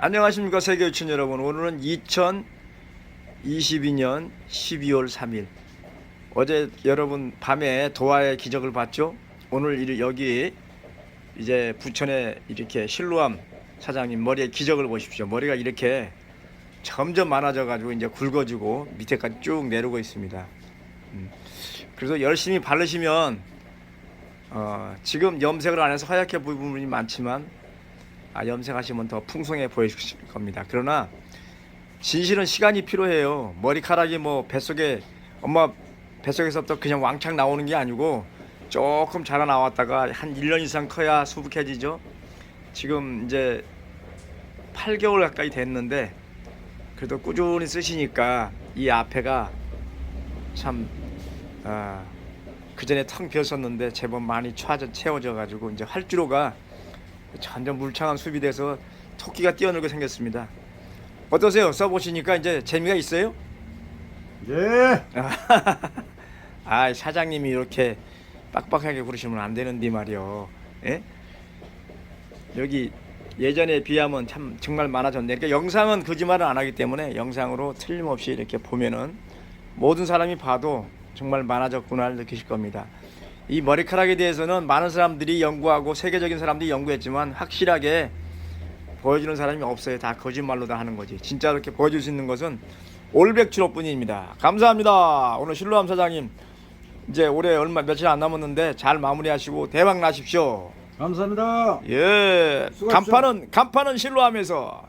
안녕하십니까 세계 유친 여러분. 오늘은 2022년 12월 3일. 어제 여러분 밤에 도하의 기적을 봤죠? 오늘 이- 여기 이제 부천에 이렇게 실로암 사장님 머리에 기적을 보십시오. 머리가 이렇게 점점 많아져 가지고 이제 굵어지고 밑에까지 쭉 내려오고 있습니다. 음. 그래서 열심히 바르시면 어, 지금 염색을 안 해서 하얗게 보이는 부분이 많지만 아, 염색하시면 더 풍성해 보이실 겁니다. 그러나 진실은 시간이 필요해요. 머리카락이 뭐 뱃속에 엄마 뱃속에서부터 그냥 왕창 나오는 게 아니고 조금 자라 나왔다가 한 1년 이상 커야 수북해지죠. 지금 이제 8개월 가까이 됐는데 그래도 꾸준히 쓰시니까 이 앞에가 참 아, 그 전에 텅 비었었는데 제법 많이 채워져 가지고 이제 활주로가 점점 물창한 숲이 돼서 토끼가 뛰어놀게 생겼습니다. 어떠세요? 써보시니까 이제 재미가 있어요? 예. 아 사장님이 이렇게 빡빡하게 그러시면 안 되는데 말이요. 예? 여기 예전에 비하면 참 정말 많아졌네. 그러니까 영상은 거짓말을 안 하기 때문에 영상으로 틀림없이 이렇게 보면은 모든 사람이 봐도 정말 많아졌구나를 느끼실 겁니다. 이 머리카락에 대해서는 많은 사람들이 연구하고 세계적인 사람들이 연구했지만 확실하게 보여주는 사람이 없어요. 다 거짓말로 다 하는 거지. 진짜 이렇게 보여줄 수 있는 것은 올백추로뿐입니다. 감사합니다. 오늘 실로암 사장님 이제 올해 얼마 며칠 안 남았는데 잘 마무리하시고 대박 나십시오. 감사합니다. 예, 수고하십시오. 간판은 간판은 실로암에서